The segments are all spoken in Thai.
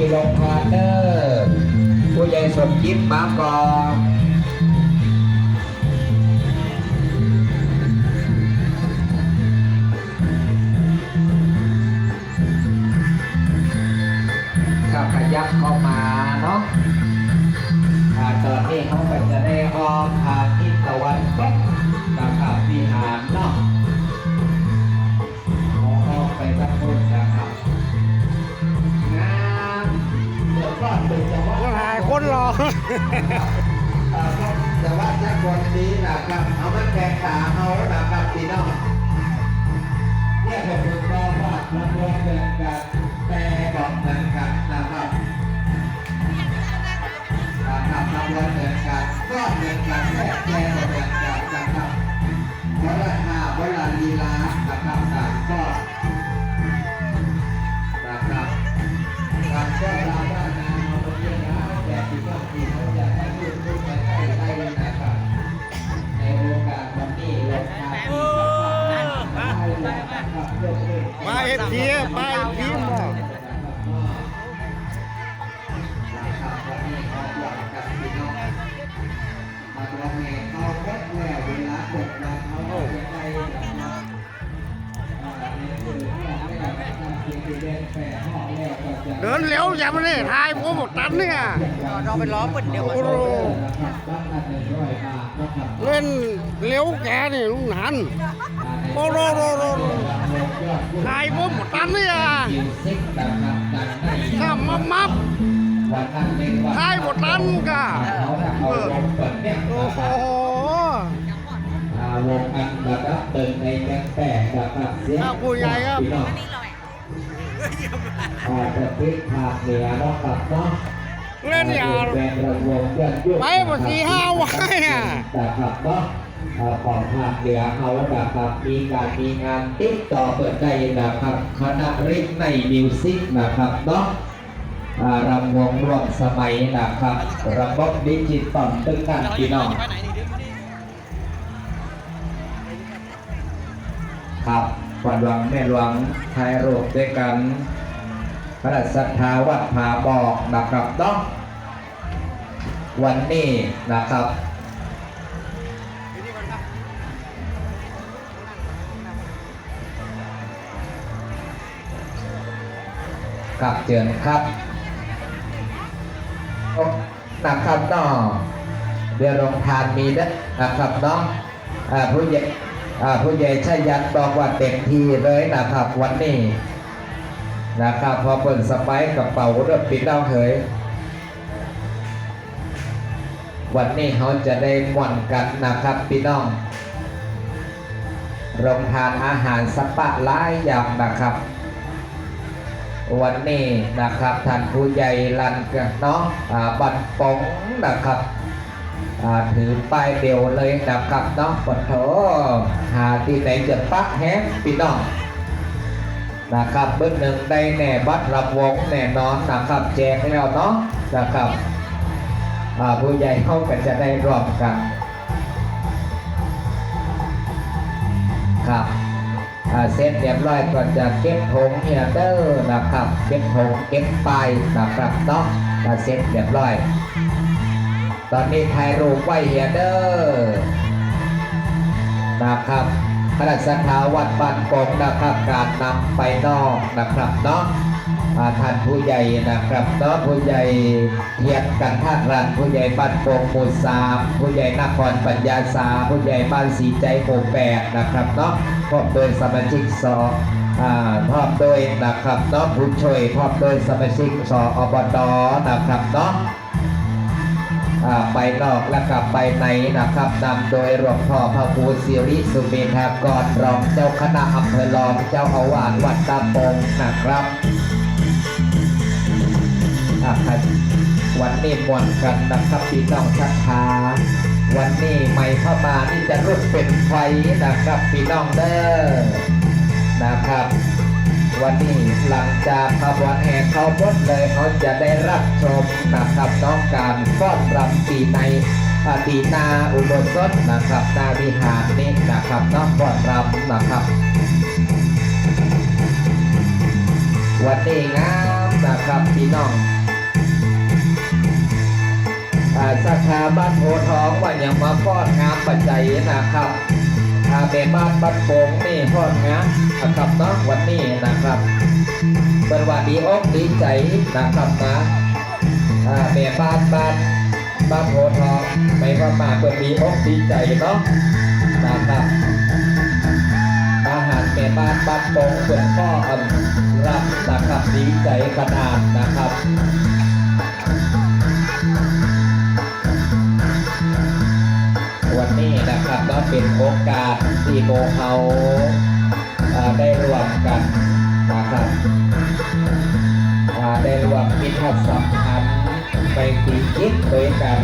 ที่ลงทาเดอร์ผู้ใหญ่สมจิตมาก่อนก็ขยับเข้ามาเนาะอ่าตอนนี้เขาก็จะได้ออกทางทิศตะวันตก แต่ว่าถ้าคนนี้นะครับเอามันแกงขาเอานะครับพี่น้องเนี่ยผมรู้ว่าว่ามันรวมเป็นการแปลบอกเหมือนกันนะครับนะครับทำรวมเหมือนกันก็เหมือนกันแค่แปลบอกเหมือนกันนะครับเพราะว่า มาเอฟทีมาเอฟทีมาเดินเร็วอย่ามาเนี่ยทายผมหมดตันเนี่ยเราไปล้อเปิดเดียวโอ้โหเล่นเร็วแกนี่ลุงหนัน โอ้โหโอ้โหโหทายผมหมดตันเนี่ยข้ามมามับทายหมดตันกะโอ้โหวงอันระดับเติมในแกงแปะนะครับเสียงผู้ใหญ่ครับออาจจะพลิกภาคเหนือเนาะครับเนาะเล่นอย่าไปหมดสี่ห้าวันอะนะครับเนาะ เอ่อของภาคเหนือเขานะครับมีการมีงานติดต่อเปิดได้นะครับคณะริกในมิวสิกนะครับเนาะอ่ารำวงรวมสมัยนะครับ ระบบดิจิตอลตึ้งกันพี่น้องครับก่อนหวังแม่หลวงไทยโรคด้วยกันพระศรัทธาวัดผาบอกนะครับเนาะวันนี้นะครับ กับเจิญครับนะครับเนาะเดี๋ยวโรงทานมีนะนะครับนาะอ่าผู้ใหญ่อ่าผู้ใหญ่ชัยยันบอกว่าเต็มทีเลยนะครับวันนี้นะครับพอเปิดสไปกระเป๋าเริ่มปิดเล่าเถยวันนี้เขาจะได้ม่วนกันนะครับพี่น้องโรงทานอาหารสปะหลายอย่างนะครับ วันนี้นะครับท่านผู้ใหญ่ลันกันเนาะอ่าบันปงนะครับถือป้ายเดียวเลยนะครับเนาะปะโถหาที่ไหนจะปักแฮมพี่น้องนะครับเบื้องหนึ่งได้แน่บัตรรับวงแน่นอนนะครับแจกให้เราเนาะนะครับผู้ใหญ่เข้ากันจะได้รวมกันครับ เสร็จเรียบร้อยก็จะเก็บผงเฮียเดอร์นะครับ เก็บผงเก็บไปายนะครับเนาะถ้าเสร็จเรียบร้อย ตอนนี้ถ่ายรูปไว้เฮียเดอร์นะครับพระราชาวัดบ้านกงนะครับการนำไปนอกนะครับเนาะ ท่านผู้ใหญ่นะครับเนาะผู้ใหญ่เทียนกันท่านรันผู้ใหญ่บ้านโป่งมูสามผู้ใหญ่นครปัญญาสาผู้ใหญ่บ้านสีใจหมู่แปดนะครับเนาะพร้อมโดยสมาชิกสองพร้อมโดยนะครับเนาะผู้ช่วยพร้อมโดยสมาชิกสออบดนะครับเนาะอ่าไปนอกและกลับไปในนะครับนำโดยหลวงพ่อพระครูสิริสุเมธากรรองเจ้าคณะอำเภอรองเจ้าอาวาสวัดตาปงนะครับ อ่าครับวันนี้มวนกันนะครับพี่น้องชักทาวันนี้ไม่เข้ามานี่จะรุดเป็นไฟนะครับพี่น้องเด้อนะครับ วันนี้หลังจากขบวนแห่เข้าบดเลยเขาจะได้รับชมนะครับน้องการฟ้อนรำปีในปีนาอุโบสถนะครับนาวิหารนี้นะครับน้องฟ้อนรำนะครับวันนี้งามนะครับพี่น้อง สาขาบ้านโพทองว่ายังมาฟ้อนงามปัจจัยนะครับอาเมบ้านบ้านโป่งนี่ฟ้อนงามนะครับเนาะวันนี้นะครับเป็นว่าดีอกดีใจนะครับนะอ่าเมบ้านบ้านบ้านโพทองไม่ว่ามาเป็นดีอกดีใจเนาะนะครับอาหารแม่บ้านบ้านโป่งเป็นพ่ออำรับนะครับดีใจขนาดนะครับ ก็เป็นโอกาสที่โมเฮาอ่าได้รวมกันนะครับอ่าได้รวมมิตรสัมพันธ์ไปปีคิดโดยกัน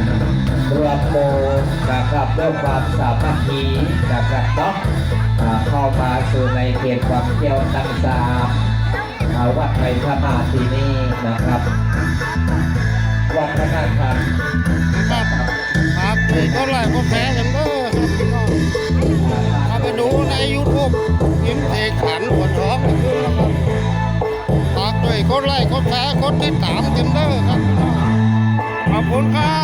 รวมโมนะครับด้วยความสามัคคีนะครับเนาะอ่าเข้ามาสู่ในเขตความเที่ยวตังสาอ่าวัดไผ่พระมาที่นี่นะครับวัดพระนาคันครับครับก็ไล่ก็แพ้ กดไลค์กดแชร์กดติดตามกันเด้อครับ ขอบคุณครับ